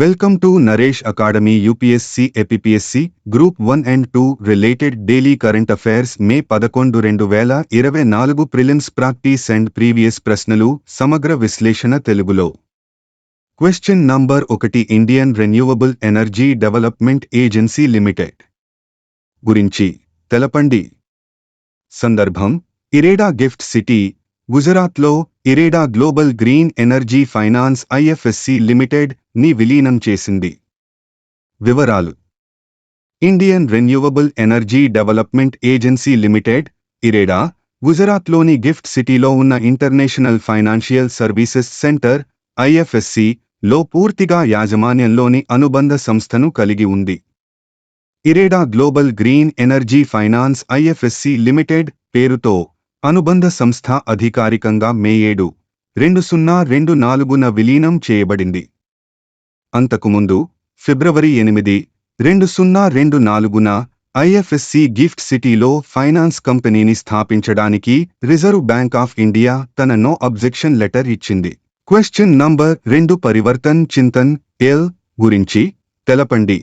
Welcome to Naresh Academy UPSC ఎపిపిఎస్సీ Group 1 and 2 Related Daily Current Affairs మే పదకొండు రెండు వేల ఇరవై నాలుగు ప్రిలిమ్స్ ప్రాక్టీస్ అండ్ ప్రీవియస్ ప్రశ్నలు సమగ్ర విశ్లేషణ తెలుగులో క్వశ్చన్ నంబర్ ఒకటి Indian renewable energy development agency limited గురించి. తెలపండి. సందర్భం. ఇరేడా గిఫ్ట్ సిటీ గుజరాత్లో IREDA global green energy finance IFSC లిమిటెడ్ని విలీనం చేసింది. వివరాలు. Indian renewable energy development agency limited IREDA గుజరాత్లోని గిఫ్ట్ సిటీలో ఉన్న international financial services centre IFSC లో పూర్తిగా యాజమాన్యంలోని అనుబంధ సంస్థను కలిగి ఉంది. IREDA global green energy finance IFSC limited పేరుతో అనుబంధ సంస్థ అధికారికంగా మే ఏడు రెండు సున్నా రెండు నాలుగున విలీనం చేయబడింది. అంతకుముందు ఫిబ్రవరి ఎనిమిది రెండు సున్నా రెండు నాలుగున ఐఎఫ్ఎస్సి గిఫ్ట్ సిటీలో ఫైనాన్స్ కంపెనీని స్థాపించడానికి రిజర్వ్ బ్యాంక్ ఆఫ్ ఇండియా తన నో అబ్జెక్షన్ లెటర్ ఇచ్చింది. క్వశ్చన్ నంబర్ రెండు పరివర్తన్ చింతన్ ఎల్ గురించి తెలపండి.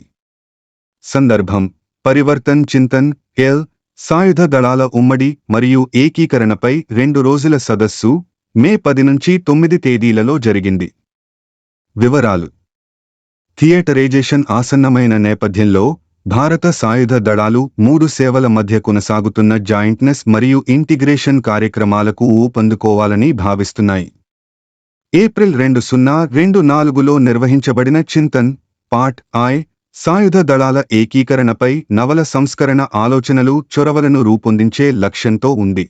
సందర్భం పరివర్తన్ చింతన్ ఎల్ సాయుధ దళాల ఉమ్మడి మరియు ఏకీకరణపై రెండు రోజుల సదస్సు మే పది నుంచి తొమ్మిది తేదీలలో జరిగింది. వివరాలు. థియేటరైజేషన్ ఆసన్నమైన నేపథ్యంలో భారత సాయుధ దళాలు మూడు సేవల మధ్య కొనసాగుతున్న జాయింట్నెస్ మరియు ఇంటిగ్రేషన్ కార్యక్రమాలకు ఊపందుకోవాలని భావిస్తున్నాయి. ఏప్రిల్ రెండు సున్నా రెండు నాలుగులో నిర్వహించబడిన చింతన్ పార్ట్ ఐ సాయుధ దళాల ఏకీకరణపై నవల సంస్కరణ ఆలోచనలు చొరవలను రూపొందించే లక్ష్యంతో ఉంది.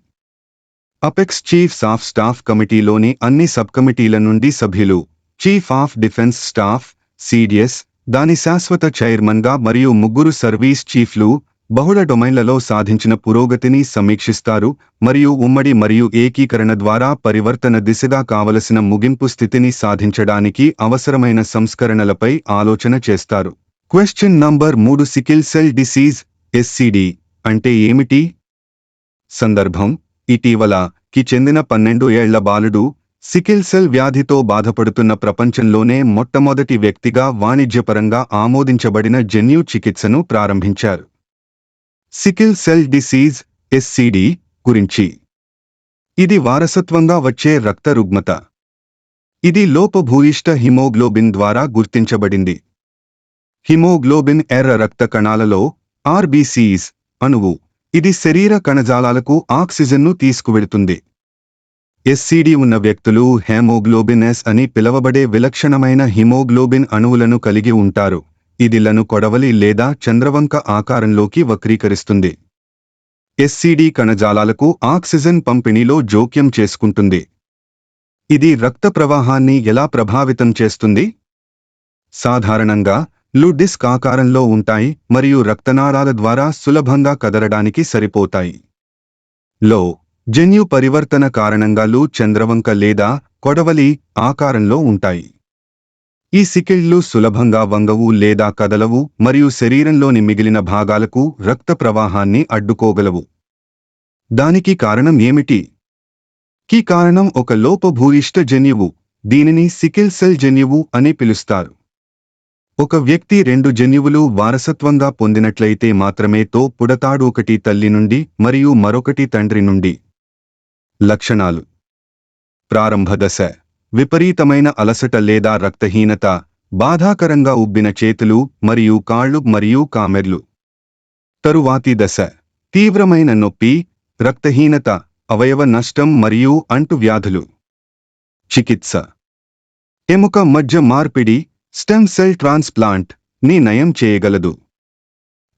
అపెక్స్ చీఫ్స్ ఆఫ్ స్టాఫ్ కమిటీలోని అన్ని సబ్ కమిటీల నుండి సభ్యులు chief of defence staff CDS దాని శాశ్వత చైర్మన్గా మరియు ముగ్గురు సర్వీస్ చీఫ్లు బహుళ డొమైన్లలో సాధించిన పురోగతిని సమీక్షిస్తారు మరియు ఉమ్మడి మరియు ఏకీకరణ ద్వారా పరివర్తన దిశగా కావలసిన ముగింపు స్థితిని సాధించడానికి అవసరమైన సంస్కరణలపై ఆలోచన చేస్తారు. క్వశ్చన్ నంబర్ మూడు సికిల్ సెల్ డిసీజ్ ఎస్సిడి అంటే ఏమిటి? సందర్భం ఇటీవల కి చెందిన పన్నెండు ఏళ్ళ బాలుడు సికిల్ సెల్ వ్యాధితో బాధపడుతున్న ప్రపంచంలోనే మొట్టమొదటి వ్యక్తిగా వాణిజ్యపరంగా ఆమోదించబడిన జన్యు చికిత్సను ప్రారంభించారు. సికిల్ సెల్ డిసీజ్ ఎస్సిడి గురించి. ఇది వారసత్వంగా వచ్చే రక్త రుగ్మత. ఇది లోపభూయిష్ట హిమోగ్లోబిన్ ద్వారా గుర్తించబడింది. హిమోగ్లోబిన్ ఎర్ర రక్త కణాలలో ఆర్బీసీస్ అణువు. ఇది శరీర కణజాలాలకు ఆక్సిజన్ను తీసుకువెడుతుంది ఎస్సిడి ఉన్న వ్యక్తులు హెమోగ్లోబిన్ ఎస్ అని పిలవబడే విలక్షణమైన హిమోగ్లోబిన్ అణువులను కలిగి ఉంటారు. ఇదిలను కొడవలి లేదా చంద్రవంక ఆకారంలోకి వక్రీకరిస్తుంది. ఎస్సిడి కణజాలాలకు ఆక్సిజన్ పంపిణీలో జోక్యం చేసుకుంటుంది. ఇది రక్త ప్రవాహాన్ని ఎలా ప్రభావితం చేస్తుంది? సాధారణంగా లు డిస్క్ ఆకారంలో ఉంటాయి మరియు రక్తనాళాల ద్వారా సులభంగా కదలడానికి సరిపోతాయి. లో జన్యు పరివర్తన కారణంగా లు చంద్రవంక లేదా కొడవలి ఆకారంలో ఉంటాయి. ఈ సికిళ్ళు సులభంగా వంగవు లేదా కదలవు మరియు శరీరంలోని మిగిలిన భాగాలకు రక్త ప్రవాహాన్ని అడ్డుకోగలవు. దానికి కారణం ఏమిటి? కి కారణం ఒక లోపభూయిష్ట జన్యువు దీనిని సికిల్ సెల్ జన్యువు అని పిలుస్తారు. ఒక వ్యక్తి రెండు జన్యువులు వారసత్వంగా పొందినట్లయితే మాత్రమే తో పుడతాడు ఒకటి తల్లి నుండి మరియు మరొకటి తండ్రి నుండి. లక్షణాలు. ప్రారంభ దశ. విపరీతమైన అలసట లేదా రక్తహీనత బాధాకరంగా ఉబ్బిన చేతులు మరియు కాళ్ళు మరియు కామెర్లు. తరువాతి దశ. తీవ్రమైన నొప్పి రక్తహీనత అవయవ నష్టం మరియు అంటువ్యాధులు. చికిత్స. ఎముక మధ్య మార్పిడి స్టెమ్ సెల్ ట్రాన్స్ప్లాంట్ని నయం చేయగలదు.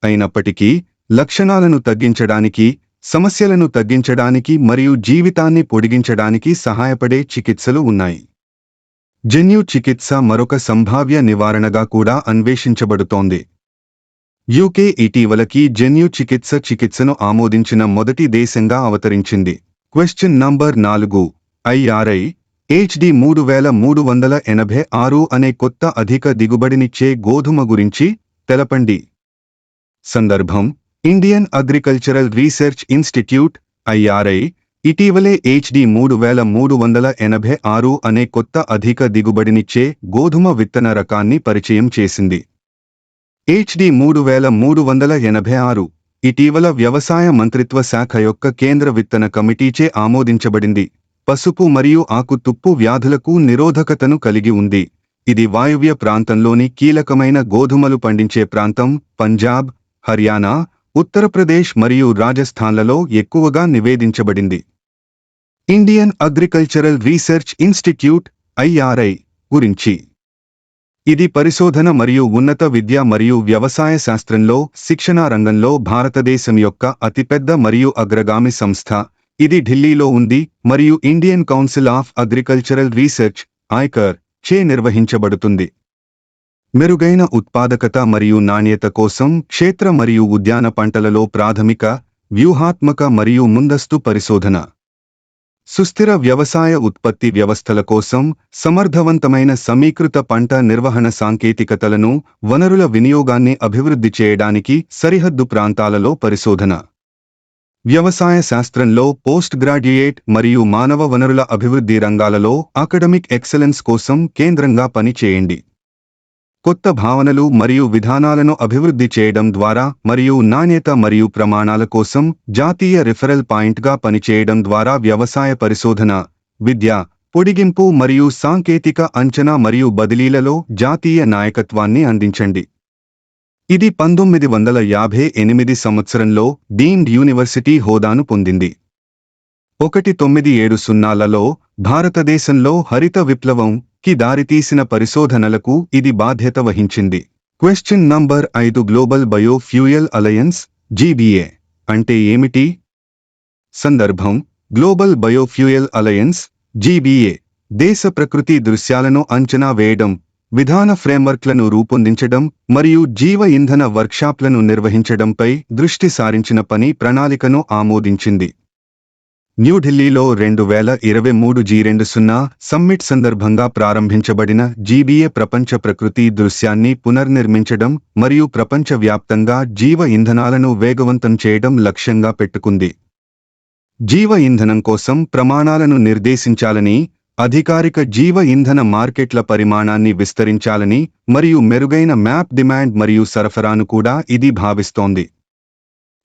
అయినప్పటికీ లక్షణాలను తగ్గించడానికి సమస్యలను తగ్గించడానికి మరియు జీవితాన్ని పొడిగించడానికి సహాయపడే చికిత్సలు ఉన్నాయి. జన్యు చికిత్స మరొక సంభావ్య నివారణగా కూడా అన్వేషించబడుతోంది. యూకే ఇటీవలకి జన్యు చికిత్స చికిత్సను ఆమోదించిన మొదటి దేశంగా అవతరించింది. క్వశ్చన్ నంబర్ నాలుగు ఐఆర్ఐ హెచ్డి మూడు వేల మూడు వందల ఎనభై ఆరు అనే కొత్త అధిక దిగుబడినిచ్చే గోధుమ గురించి తెలపండి. సందర్భం Indian agricultural research institute IRI ఇటీవలే హెచ్డి మూడు వేల మూడు వందల ఎనభై ఆరు అనే కొత్త అధిక దిగుబడినిచ్చే గోధుమ విత్తన రకాన్ని పరిచయం చేసింది. హెచ్డి మూడు వేల మూడు వందల ఎనభై ఆరు ఇటీవల వ్యవసాయ మంత్రిత్వ శాఖ యొక్క కేంద్ర విత్తన కమిటీచే ఆమోదించబడింది. పసుపు మరియు ఆకు తుప్పు వ్యాధులకు నిరోధకతను కలిగి ఉంది. ఇది వాయువ్య ప్రాంతంలోని కీలకమైన గోధుమలు పండించే ప్రాంతం పంజాబ్ హర్యానా ఉత్తరప్రదేశ్ మరియు రాజస్థాన్లలో ఎక్కువగా నివేదించబడింది. Indian agricultural research institute IRI గురించి. ఇది పరిశోధన మరియు ఉన్నత విద్య మరియు వ్యవసాయ శాస్త్రంలో శిక్షణా రంగంలో భారతదేశం యొక్క అతిపెద్ద మరియు అగ్రగామి సంస్థ. ఇది ఢిల్లీలో ఉంది మరియు Indian council of agricultural research ICAR చే నిర్వహించబడుతుంది. మెరుగైన ఉత్పాదకత మరియు నాణ్యత కోసం క్షేత్ర మరియు ఉద్యాన పంటలలో ప్రాథమిక వ్యూహాత్మక మరియు ముందస్తు పరిశోధన. సుస్థిర వ్యవసాయ ఉత్పత్తి వ్యవస్థల కోసం సమర్థవంతమైన సమీకృత పంట నిర్వహణ సాంకేతికతలను వనరుల వినియోగాన్ని అభివృద్ధి చేయడానికి సరిహద్దు ప్రాంతాలలో పరిశోధన. వ్యవసాయ శాస్త్రంలో పోస్ట్ గ్రాడ్యుయేట్ మరియు మానవ వనరుల అభివృద్ధి రంగాలలో అకాడమిక్ ఎక్సలెన్స్ కోసం కేంద్రంగా పనిచేయండి. కొత్త భావనలు మరియు విధానాలను అభివృద్ధి చేయడం ద్వారా మరియు నాణ్యత మరియు ప్రమాణాల కోసం జాతీయ రిఫరల్ పాయింట్గా పనిచేయడం ద్వారా వ్యవసాయ పరిశోధన విద్య పొడిగింపు మరియు సాంకేతిక అంచనా మరియు బదిలీలలో జాతీయ నాయకత్వాన్ని అందించండి. ఇది పంతొమ్మిది వందల యాభై ఎనిమిది సంవత్సరంలో డీమ్డ్ యూనివర్సిటీ హోదాను పొందింది. ఒకటి తొమ్మిది ఏడు సున్నాలలో భారతదేశంలో హరిత విప్లవం కి దారితీసిన పరిశోధనలకు ఇది బాధ్యత వహించింది. క్వశ్చన్ నంబర్ ఐదు గ్లోబల్ బయోఫ్యూయల్ అలయన్స్ జీబీఏ అంటే ఏమిటి? సందర్భం గ్లోబల్ బయోఫ్యూయల్ అలయన్స్ జీబీఏ దేశ ప్రకృతి దృశ్యాలను అంచనా వేయడం విధాన ఫ్రేమ్వర్క్లను రూపొందించడం మరియు జీవ ఇంధన వర్క్షాప్లను నిర్వహించడంపై దృష్టి సారించిన పని ప్రణాళికను ఆమోదించింది. న్యూఢిల్లీలో రెండు వేల ఇరవై మూడు జీ రెండు సున్నా సమ్మిట్ సందర్భంగా ప్రారంభించబడిన జీబీఏ ప్రపంచ ప్రకృతి దృశ్యాన్ని పునర్నిర్మించడం మరియు ప్రపంచవ్యాప్తంగా జీవ ఇంధనాలను వేగవంతం చేయడం లక్ష్యంగా పెట్టుకుంది. జీవ ఇంధనం కోసం ప్రమాణాలను నిర్దేశించాలని అధికారిక జీవ ఇంధన మార్కెట్ల పరిమాణాన్ని విస్తరించాలని మరియు మెరుగైన మ్యాప్ డిమాండ్ మరియు సరఫరాను కూడా ఇది భావిస్తోంది.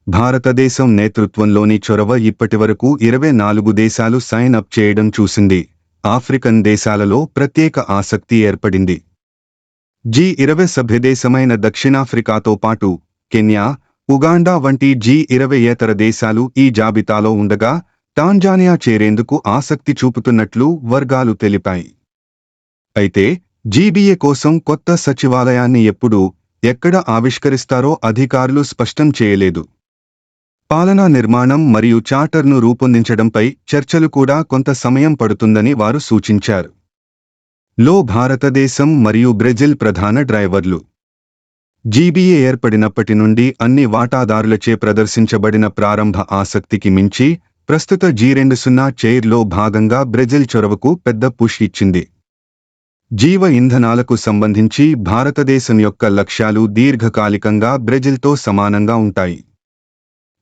భారతదేశం నేతృత్వంలోని చొరవ ఇప్పటివరకు ఇరవై నాలుగు దేశాలు సైన్ అప్ చేయడం చూసింది. ఆఫ్రికన్ దేశాలలో ప్రత్యేక ఆసక్తి ఏర్పడింది. జీ ఇరవై సభ్యదేశమైన దక్షిణాఫ్రికాతో పాటు కెన్యా ఉగాండా వంటి జీ ఇరవై ఏతర దేశాలు ఈ జాబితాలో ఉండగా టాంజానియా చేరేందుకు ఆసక్తి చూపుతున్నట్లు వర్గాలు తెలిపాయి. అయితే జీబీఏ కోసం కొత్త సచివాలయాన్ని ఎప్పుడు ఎక్కడ ఆవిష్కరిస్తారో అధికారులు స్పష్టం చేయలేదు. పాలనా నిర్మాణం మరియు చార్టర్ను రూపొందించడంపై చర్చలు కూడా కొంత సమయం పడుతుందని వారు సూచించారు. లో భారతదేశం మరియు బ్రెజిల్ ప్రధాన డ్రైవర్లు. జీబీఏ ఏర్పడినప్పటి నుండి అన్ని వాటాదారులచే ప్రదర్శించబడిన ప్రారంభ ఆసక్తికి మించి ప్రస్తుత జీ రెండు సున్నా చైర్లో భాగంగా బ్రెజిల్ చొరవకు పెద్ద పుష్ ఇచ్చింది. జీవ ఇంధనాలకు సంబంధించి భారతదేశం యొక్క లక్ష్యాలు దీర్ఘకాలికంగా బ్రెజిల్తో సమానంగా ఉంటాయి.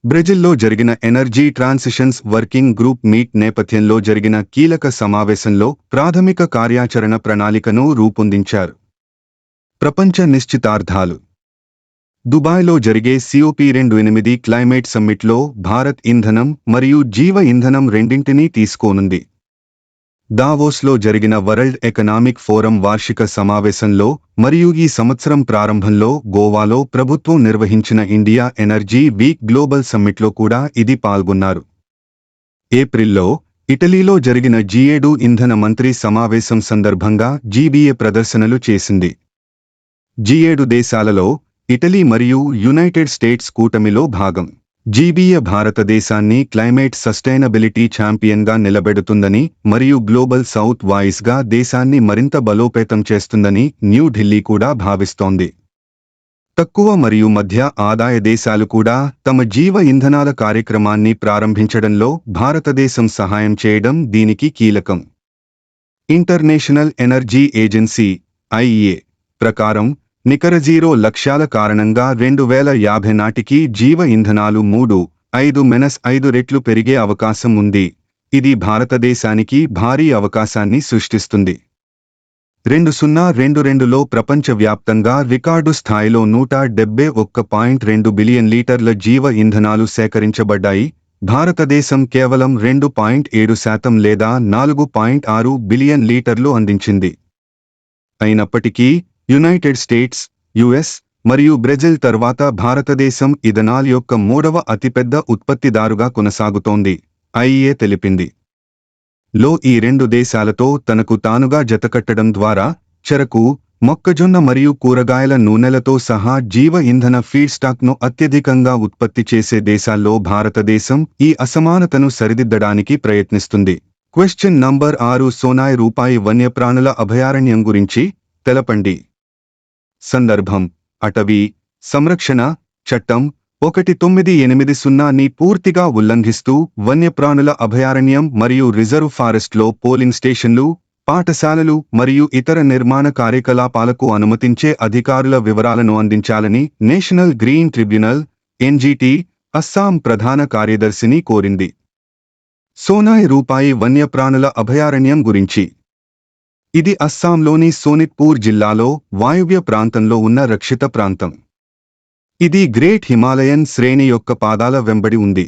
బ్రెజిల్లో జరిగిన energy transitions working group meet నేపథ్యంలో జరిగిన కీలక సమావేశంలో ప్రాథమిక కార్యాచరణ ప్రణాళికను రూపొందించారు. ప్రపంచ నిశ్చితార్థాలు దుబాయ్లో జరిగే సిఓపి రెండు ఎనిమిది క్లైమేట్ సమ్మిట్లో భారత్ ఇంధనం మరియు జీవ ఇంధనం రెండింటినీ తీసుకోనుంది. దావోస్లో జరిగిన వరల్డ్ ఎకనామిక్ ఫోరం వార్షిక సమావేశంలో మరియు ఈ సంవత్సరం ప్రారంభంలో గోవాలో ప్రభుత్వం నిర్వహించిన ఇండియా ఎనర్జీ వీక్ గ్లోబల్ సమ్మిట్లో కూడా ఇది పాల్గొన్నారు. ఏప్రిల్లో ఇటలీలో జరిగిన జీఏడు ఇంధన మంత్రి సమావేశం సందర్భంగా జీబీఏ ప్రదర్శనలు చేసింది. జీఏడు దేశాలలో ఇటలీ మరియు యునైటెడ్ స్టేట్స్ కూటమిలో భాగం. జీబీఎ భారతదేశాన్ని క్లైమేట్ సస్టైనబిలిటీ ఛాంపియన్గా నిలబెడుతుందని మరియు గ్లోబల్ సౌత్ వాయిస్గా దేశాన్ని మరింత బలోపేతం చేస్తుందని న్యూఢిల్లీ కూడా భావిస్తోంది. తక్కువ మరియు మధ్య ఆదాయ దేశాలు కూడా తమ జీవ ఇంధనాల కార్యక్రమాన్ని ప్రారంభించడంలో భారతదేశం సహాయం చేయడం దీనికి కీలకం. ఇంటర్నేషనల్ ఎనర్జీ ఏజెన్సీ ఐఏ ప్రకారం నికర జీరో లక్ష్యాల కారణంగా రెండు వేల యాభై నాటికి జీవ ఇంధనాలు మూడు ఐదు మెనస్ ఐదు రెట్లు పెరిగే అవకాశం ఉంది. ఇది భారతదేశానికి భారీ అవకాశాన్ని సృష్టిస్తుంది. రెండు సున్నా రెండు రెండులో ప్రపంచవ్యాప్తంగా రికార్డు స్థాయిలో నూట డెబ్బై ఒక్క పాయింట్ రెండు బిలియన్ లీటర్ల జీవ ఇంధనాలు సేకరించబడ్డాయి. భారతదేశం కేవలం రెండు పాయింట్ ఏడు శాతం లేదా నాలుగు పాయింట్ ఆరు బిలియన్ లీటర్లు అందించింది. అయినప్పటికీ యునైటెడ్ స్టేట్స్ యుఎస్ మరియు బ్రెజిల్ తర్వాత భారతదేశం ఇథనాల్ యొక్క మూడవ అతిపెద్ద ఉత్పత్తిదారుగా కొనసాగుతోంది ఐఏ తెలిపింది. లో ఈ రెండు దేశాలతో తనకు తానుగా జతకట్టడం ద్వారా చెరకు మొక్కజొన్న మరియు కూరగాయల నూనెలతో సహా జీవ ఇంధన ఫీడ్స్టాక్ను అత్యధికంగా ఉత్పత్తి చేసే దేశాల్లో భారతదేశం ఈ అసమానతను సరిదిద్దడానికి ప్రయత్నిస్తుంది. క్వశ్చన్ నంబర్ ఆరు సోనాయ్ రూపాయి వన్యప్రాణుల అభయారణ్యం గురించి తెలపండి. సందర్భం అటవీ సంరక్షణ చట్టం ఒకటి తొమ్మిది ఎనిమిది సున్నాని పూర్తిగా ఉల్లంఘిస్తూ వన్యప్రాణుల అభయారణ్యం మరియు రిజర్వ్ ఫారెస్ట్లో పోలింగ్ స్టేషన్లు పాఠశాలలు మరియు ఇతర నిర్మాణ కార్యకలాపాలకు అనుమతించే అధికారుల వివరాలను అందించాలని National Green Tribunal NGT Assam ప్రధాన కార్యదర్శిని కోరింది. సోనాయ్ రూపాయి వన్యప్రాణుల అభయారణ్యం గురించి ఇది అస్సాంలోని సోనిత్పూర్ జిల్లాలో వాయువ్య ప్రాంతంలో ఉన్న రక్షిత ప్రాంతం. ఇది గ్రేట్ హిమాలయన్ శ్రేణి యొక్క పాదాల వెంబడి ఉంది.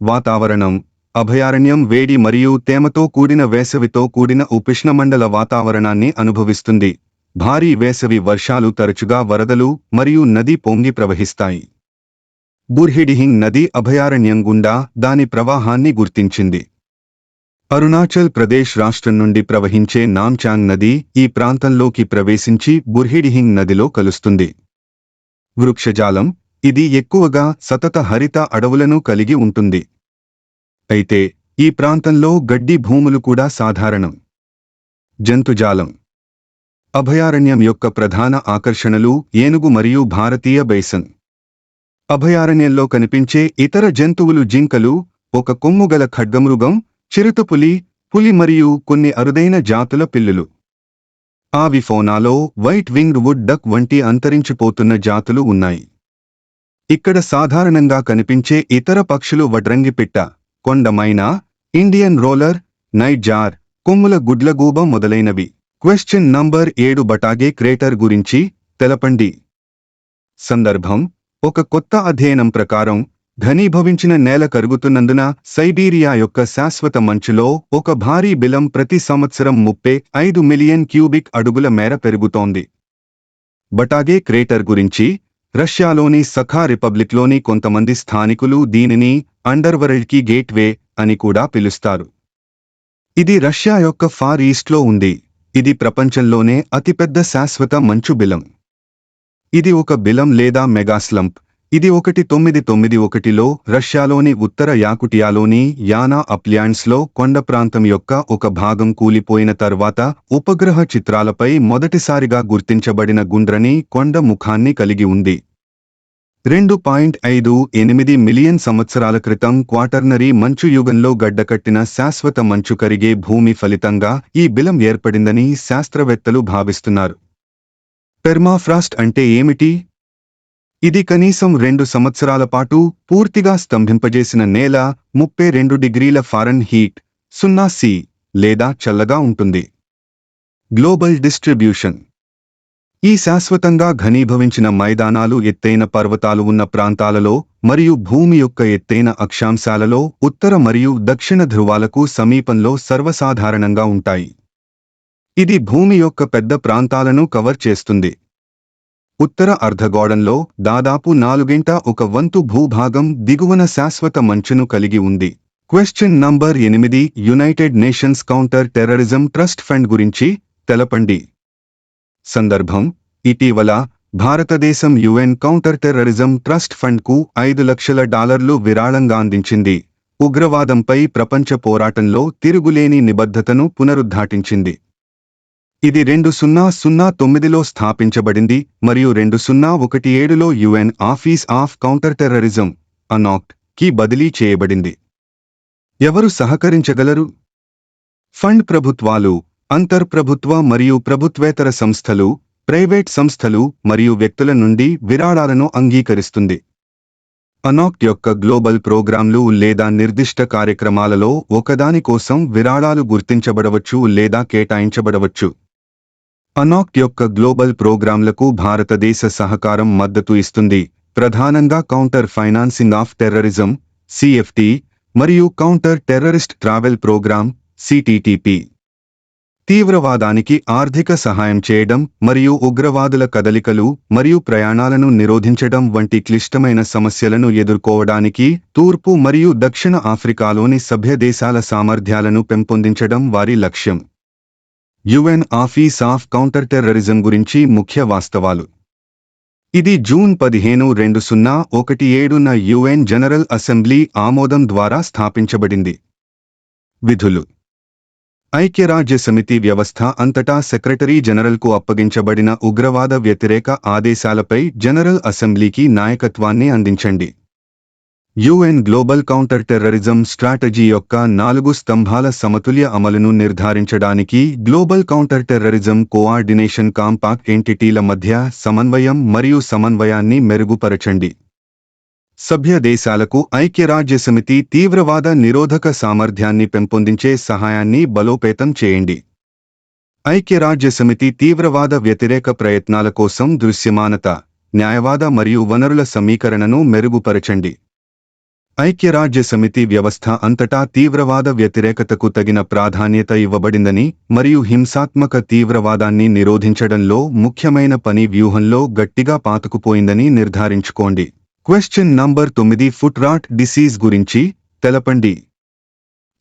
వాతావరణం అభయారణ్యం వేడి మరియు తేమతో కూడిన వేసవితో కూడిన ఉపష్ణమండల వాతావరణాన్ని అనుభవిస్తుంది. భారీ వేసవి వర్షాలు తరచుగా వరదలు మరియు నది పొంగి ప్రవహిస్తాయి. బుర్హిడిహింగ్ నది అభయారణ్యం గుండా దాని ప్రవాహాన్ని గుర్తించింది. అరుణాచల్ ప్రదేశ్ రాష్ట్రం నుండి ప్రవహించే నామ్చాంగ్ నది ఈ ప్రాంతంలోకి ప్రవేశించి బుర్హిడిహింగ్ నదిలో కలుస్తుంది. వృక్షజాలం ఇది ఎక్కువగా సతత హరిత అడవులను కలిగి ఉంటుంది. అయితే ఈ ప్రాంతంలో గడ్డి భూములు కూడా సాధారణం. జంతుజాలం. అభయారణ్యం యొక్క ప్రధాన ఆకర్షణలు ఏనుగు మరియు భారతీయ బైసన్. అభయారణ్యంలో కనిపించే ఇతర జంతువులు జింకలు ఒక కొమ్ముగల ఖడ్గమృగం చిరుతపులి పులి మరియు కొన్ని అరుదైన జాతుల పిల్లులు. ఆవిఫోనాలో వైట్ వింగ్డ్ వుడ్ డక్ వంటి అంతరించిపోతున్న జాతులు ఉన్నాయి. ఇక్కడ సాధారణంగా కనిపించే ఇతర పక్షులు వడ్రంగిపిట్ట కొండమైన ఇండియన్ రోలర్ నైట్ జార్ కొమ్ముల గుడ్లగూబ మొదలైనవి. క్వశ్చన్ నంబర్ ఏడు బటాగే క్రేటర్ గురించి తెలపండి. సందర్భం ఒక కొత్త అధ్యయనం ప్రకారం ఘనీభవించిన నేల కరుగుతున్నందున సైబీరియా యొక్క శాశ్వత మంచులో ఒక భారీ బిలం ప్రతి సంవత్సరం ముప్పై ఐదు మిలియన్ క్యూబిక్ అడుగుల మేర పెరుగుతోంది. బటాగే క్రేటర్ గురించి రష్యాలోని సఖా రిపబ్లిక్లోని కొంతమంది స్థానికులు దీనిని అండర్వరల్డ్కి గేట్వే అని కూడా పిలుస్తారు. ఇది రష్యా యొక్క ఫార్ ఈస్ట్లో ఉంది. ఇది ప్రపంచంలోనే అతిపెద్ద శాశ్వత మంచు బిలం. ఇది ఒక బిలం లేదా మెగాస్లంప్. ఇది ఒకటి తొమ్మిది తొమ్మిది ఒకటిలో రష్యాలోని ఉత్తర యాకుటియాలోని యానా అప్ల్యాండ్స్లో కొండ ప్రాంతం యొక్క ఒక భాగం కూలిపోయిన తర్వాత ఉపగ్రహ చిత్రాలపై మొదటిసారిగా గుర్తించబడిన గుండ్రని కొండ ముఖాన్ని కలిగి ఉంది. రెండు పాయింట్ ఐదు ఎనిమిది మిలియన్ సంవత్సరాల క్రితం క్వాటర్నరీ మంచు యుగంలో గడ్డకట్టిన శాశ్వత మంచు కరిగే భూమి ఫలితంగా ఈ బిలం ఏర్పడిందని శాస్త్రవేత్తలు భావిస్తున్నారు. పెర్మాఫ్రాస్ట్ అంటే ఏమిటి? ఇది కనీసం రెండు సంవత్సరాల పాటు పూర్తిగా స్తంభింపజేసిన నేల ముప్పై రెండు డిగ్రీల ఫారెన్ హీట్ సున్నా సి లేదా చల్లగా ఉంటుంది. Global distribution. ఈ శాశ్వతంగా ఘనీభవించిన మైదానాలు ఎత్తైన పర్వతాలు ఉన్న ప్రాంతాలలో మరియు భూమి యొక్క ఎత్తైన అక్షాంశాలలో ఉత్తర మరియు దక్షిణ ధ్రువాలకు సమీపంలో సర్వసాధారణంగా ఉంటాయి. ఇది భూమి యొక్క పెద్ద ప్రాంతాలను కవర్ చేస్తుంది. ఉత్తర అర్ధగోళంలో దాదాపు నాలుగింట ఒక వంతు భూభాగం దిగువన శాశ్వత మంచును కలిగి ఉంది. క్వశ్చన్ నంబర్ ఎనిమిది United Nations counter terrorism trust fund గురించి తెలపండి. సందర్భం ఇటీవల భారతదేశం యుఎన్ కౌంటర్ టెర్రరిజం ట్రస్ట్ ఫండ్కు ఐదు లక్షల డాలర్లు విరాళంగా అందించింది. ఉగ్రవాదంపై ప్రపంచ పోరాటంలో తిరుగులేని నిబద్ధతను పునరుద్ఘాటించింది ఇది రెండు సున్నా సున్నా తొమ్మిదిలో స్థాపించబడింది మరియు రెండు సున్నా ఒకటి ఏడులో UN office of counter terrorism అనాక్ట్కి బదిలీ చేయబడింది. ఎవరు సహకరించగలరు? ఫండ్ ప్రభుత్వాలు అంతర్ప్రభుత్వ మరియు ప్రభుత్వేతర సంస్థలు ప్రైవేట్ సంస్థలు మరియు వ్యక్తుల నుండి విరాళాలను అంగీకరిస్తుంది. అనాక్ట్ యొక్క గ్లోబల్ ప్రోగ్రాంలు లేదా నిర్దిష్ట కార్యక్రమాలలో ఒకదాని కోసం విరాళాలు గుర్తించబడవచ్చు లేదా కేటాయించబడవచ్చు. అనాక్ట్ యొక్క గ్లోబల్ ప్రోగ్రాంలకు భారతదేశ సహకారం మద్దతు ఇస్తుంది. ప్రధానంగా counter financing of terrorism CFT మరియు counter terrorist travel programme CTTP తీవ్రవాదానికి ఆర్థిక సహాయం చేయడం మరియు ఉగ్రవాదుల కదలికలు మరియు ప్రయాణాలను నిరోధించడం వంటి క్లిష్టమైన సమస్యలను ఎదుర్కోవడానికి తూర్పు మరియు దక్షిణ ఆఫ్రికాలోని సభ్య దేశాల సామర్థ్యాలను పెంపొందించడం వారి లక్ష్యం. UN office of counter terrorism గురించి ముఖ్య వాస్తవాలు. ఇది జూన్ పదిహేను రెండు సున్నా ఒకటి ఏడున యుఎన్ జనరల్ అసెంబ్లీ ఆమోదం ద్వారా స్థాపించబడింది. విధులు. ఐక్యరాజ్య సమితి వ్యవస్థ అంతటా సెక్రటరీ జనరల్కు అప్పగించబడిన ఉగ్రవాద వ్యతిరేక ఆదేశాలపై జనరల్ అసెంబ్లీకి నాయకత్వాన్ని అందించండి. UN global counter terrorism strategy యొక్క నాలుగు స్తంభాల సమతుల్య అమలును నిర్ధారించడానికి global counter terrorism coordination compact ఎంటిటీల మధ్య సమన్వయం మరియు సమన్వయాన్ని మెరుగుపరచండి. సభ్య దేశాలకు ఐక్యరాజ్య సమితి తీవ్రవాద నిరోధక సామర్థ్యాన్ని పెంపొందించే సహాయాన్ని బలోపేతం చేయండి. ఐక్యరాజ్య సమితి తీవ్రవాద వ్యతిరేక ప్రయత్నాల కోసం దృశ్యమానత న్యాయవాద మరియు వనరుల సమీకరణను మెరుగుపరచండి. ఐక్యరాజ్య సమితి వ్యవస్థ అంతటా తీవ్రవాద వ్యతిరేకతకు తగిన ప్రాధాన్యత ఇవ్వబడిందని మరియు హింసాత్మక తీవ్రవాదాన్ని నిరోధించడంలో ముఖ్యమైన పని వ్యూహంలో గట్టిగా పాతుకుపోయిందని నిర్ధారించుకోండి. క్వశ్చన్ నంబర్ తొమ్మిది ఫుట్ రాట్ డిసీజ్ గురించి తెలపండి.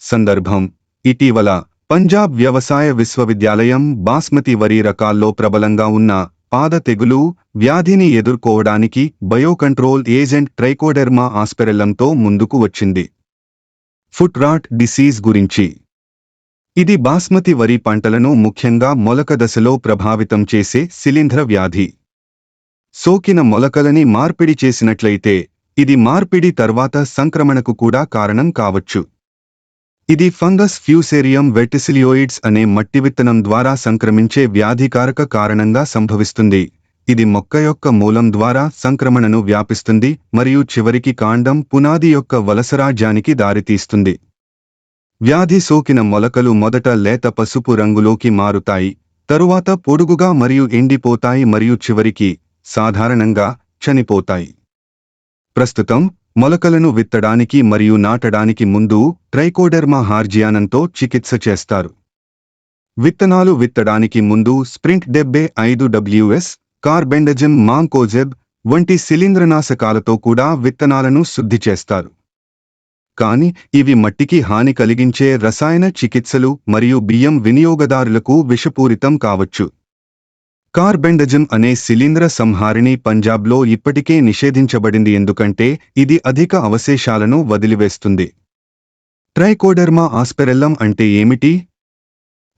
సందర్భం. ఇటీవల పంజాబ్ వ్యవసాయ విశ్వవిద్యాలయం బాస్మతి వరి రకాల్లో ప్రబలంగా ఉన్న పాద తెగులు వ్యాధిని ఎదుర్కోవడానికి బయోకంట్రోల్ ఏజెంట్ ట్రైకోడెర్మా ఆస్పెరెల్లంతో ముందుకు వచ్చింది. ఫుట్ రాట్ డిసీజ్ గురించి. ఇది బాస్మతి వరి పంటలను ముఖ్యంగా మొలక దశలో ప్రభావితం చేసే శిలీంధ్ర వ్యాధి. సోకిన మొలకలని మార్పిడి చేసినట్లయితే ఇది మార్పిడి తర్వాత సంక్రమణకు కూడా కారణం కావచ్చు. ఇది ఫంగస్ ఫ్యూసేరియం వెటిసిలియోయిడ్స్ అనే మట్టి విత్తనం ద్వారా సంక్రమించే వ్యాధికారక కారణంగా సంభవిస్తుంది. ఇది మొక్క యొక్క మూలం ద్వారా సంక్రమణను వ్యాపిస్తుంది మరియు చివరికి కాండం పునాది యొక్క వలసరాజ్యానికి దారితీస్తుంది. వ్యాధి సోకిన మొలకలు మొదట లేత పసుపు రంగులోకి మారుతాయి తరువాత పొడుగుగా మరియు ఎండిపోతాయి మరియు చివరికి సాధారణంగా చనిపోతాయి. ప్రస్తుతం మొలకలను విత్తడానికి మరియు నాటడానికి ముందు ట్రైకోడెర్మా హార్జియానంతో చికిత్స చేస్తారు. విత్తనాలు విత్తడానికి ముందు స్ప్రింట్ డెబ్బే ఐదు డబ్ల్యూఎస్ కార్బెండజిమ్ మాంకోజెబ్ వంటి శిలీంద్రనాశకాలతో కూడా విత్తనాలను శుద్ధి చేస్తారు. కాని ఇవి మట్టికి హాని కలిగించే రసాయన చికిత్సలు మరియు బియ్యం వినియోగదారులకు విషపూరితం కావచ్చు. కార్బెండజం అనే శిలీంద్ర సంహారిణి పంజాబ్లో ఇప్పటికే నిషేధించబడింది ఎందుకంటే ఇది అధిక అవశేషాలను వదిలివేస్తుంది. ట్రైకోడెర్మా ఆస్పెరెల్లం అంటే ఏమిటి?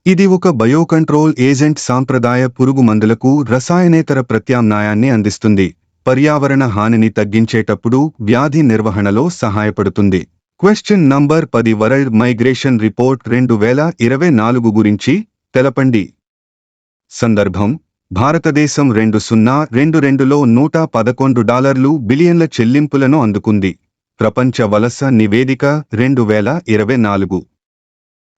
ఇది ఒక బయోకంట్రోల్ ఏజెంట్ సాంప్రదాయ పురుగు మందులకు రసాయనేతర ప్రత్యామ్నాయాన్ని అందిస్తుంది. పర్యావరణ హానిని తగ్గించేటప్పుడు వ్యాధి నిర్వహణలో సహాయపడుతుంది. క్వశ్చన్ నంబర్ పది వరల్డ్ మైగ్రేషన్ రిపోర్ట్ రెండు వేల ఇరవై నాలుగు గురించి తెలపండి. సందర్భం భారతదేశం రెండు సున్నా రెండు రెండులో నూట పదకొండు డాలర్లు బిలియన్ల చెల్లింపులను అందుకుంది. ప్రపంచ వలస నివేదిక రెండు వేల ఇరవై నాలుగు.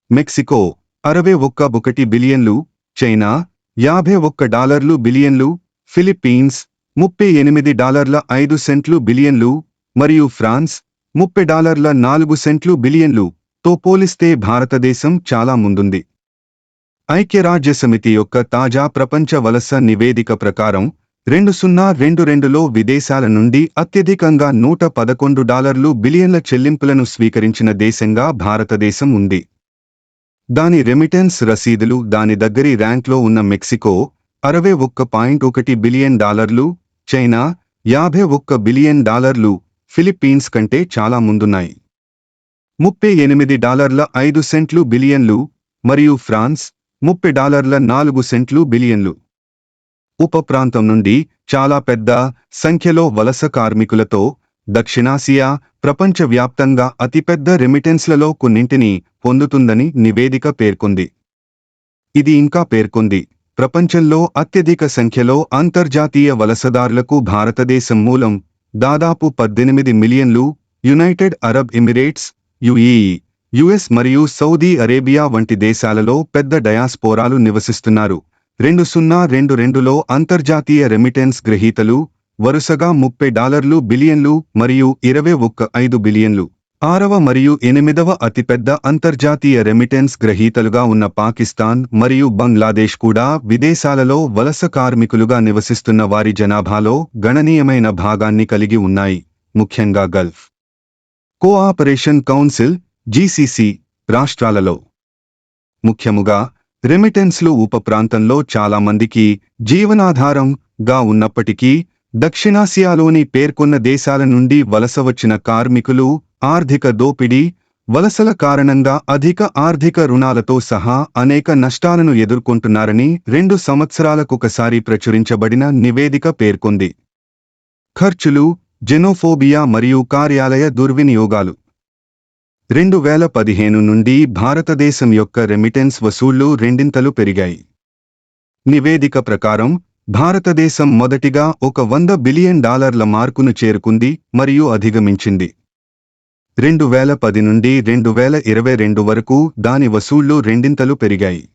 మెక్సికో అరవై ఒక్క ఒకటి బిలియన్లు చైనా యాభై ఒక్క డాలర్లు బిలియన్లు ఫిలిప్పీన్స్ ముప్పై ఎనిమిది డాలర్ల ఐదు సెంట్లు బిలియన్లు మరియు ఫ్రాన్స్ ముప్పై డాలర్ల నాలుగు సెంట్లు బిలియన్లు. తో పోలిస్తే భారతదేశం చాలా ముందుంది. ఐక్యరాజ్య సమితి యొక్క తాజా ప్రపంచ వలస నివేదిక ప్రకారం రెండు సున్నా రెండు రెండులో విదేశాల నుండి అత్యధికంగా నూట పదకొండు డాలర్లు బిలియన్ల చెల్లింపులను స్వీకరించిన దేశంగా భారతదేశం ఉంది. దాని రెమిటెన్స్ రసీదులు దాని దగ్గరి ర్యాంక్లో ఉన్న మెక్సికో అరవై ఒక్క పాయింట్ ఒకటి బిలియన్ డాలర్లు చైనా యాభై ఒక్క బిలియన్ డాలర్లు ఫిలిప్పీన్స్ కంటే చాలా ముందున్నాయి. ముప్పై ఎనిమిది డాలర్ల ఐదు సెంట్లు బిలియన్లు మరియు ఫ్రాన్స్ ముప్పై డాలర్ల నాలుగు సెంట్లు బిలియన్లు. ఉప ప్రాంతం నుండి చాలా పెద్ద సంఖ్యలో వలస కార్మికులతో దక్షిణాసియా ప్రపంచవ్యాప్తంగా అతిపెద్ద రెమిటెన్స్లలో కొన్నింటిని పొందుతుందని నివేదిక పేర్కొంది. ఇది ఇంకా పేర్కొంది. ప్రపంచంలో అత్యధిక సంఖ్యలో అంతర్జాతీయ వలసదారులకు భారతదేశం మూలం దాదాపు పద్దెనిమిది మిలియన్లు United Arab Emirates UAE US మరియు సౌదీ అరేబియా వంటి దేశాలలో పెద్ద డయాస్పోరాలు నివసిస్తున్నారు. రెండు సున్నా రెండు రెండులో అంతర్జాతీయ రెమిటెన్స్ గ్రహీతలు వరుసగా ముప్పై డాలర్లు బిలియన్లు మరియు ఇరవై ఒక్క ఐదు బిలియన్లు. ఆరవ మరియు ఎనిమిదవ అతిపెద్ద అంతర్జాతీయ రెమిటెన్స్ గ్రహీతలుగా ఉన్న పాకిస్తాన్ మరియు బంగ్లాదేశ్ కూడా విదేశాలలో వలస కార్మికులుగా నివసిస్తున్న వారి జనాభాలో గణనీయమైన భాగాన్ని కలిగి ఉన్నాయి. ముఖ్యంగా గల్ఫ్. కోఆపరేషన్ కౌన్సిల్ జీసీసీ రాష్ట్రాలలో. ముఖ్యముగా రెమిటెన్స్లు ఉప ప్రాంతంలో చాలా మందికి జీవనాధారం గా ఉన్నప్పటికీ దక్షిణాసియాలోని పేర్కొన్న దేశాల నుండి వలస వచ్చిన కార్మికులు ఆర్థిక దోపిడీ వలసల కారణంగా అధిక ఆర్థిక రుణాలతో సహా అనేక నష్టాలను ఎదుర్కొంటున్నారని రెండు సంవత్సరాలకొకసారి ప్రచురించబడిన నివేదిక పేర్కొంది. ఖర్చులు జెనోఫోబియా మరియు కార్యాలయ దుర్వినియోగాలు. రెండు వేల పదిహేను నుండి భారతదేశం యొక్క రెమిటెన్స్ వసూళ్ళు రెండింతలు పెరిగాయి. నివేదిక ప్రకారం భారతదేశం మొదటిగా ఒక వంద బిలియన్ డాలర్ల మార్కును చేరుకుంది మరియు అధిగమించింది. రెండు వేల పది నుండి రెండు వేల ఇరవై రెండు వరకు దాని వసూళ్ళు రెండింతలు పెరిగాయి.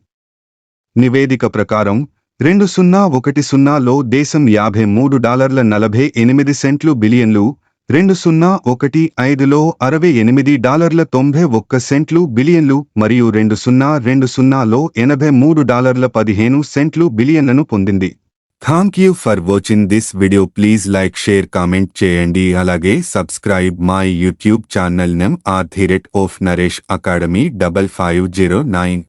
నివేదిక ప్రకారం రెండు సున్నా ఒకటి సున్నాలో దేశం యాభై మూడు డాలర్ల నలభై ఎనిమిది సెంట్లు బిలియన్లు రెండు సున్నా ఒకటి ఐదులో అరవై ఎనిమిది డాలర్ల తొంభై ఒక్క సెంట్లు బిలియన్లు మరియు రెండు సున్నా రెండు సున్నాలో ఎనభై మూడు డాలర్ల పదిహేను సెంట్లు బిలియన్లను పొందింది. Thank you for watching this video please like share comment చేయండి. అలాగే subscribe my YouTube channel name R the rate of Naresh academy double five zero nine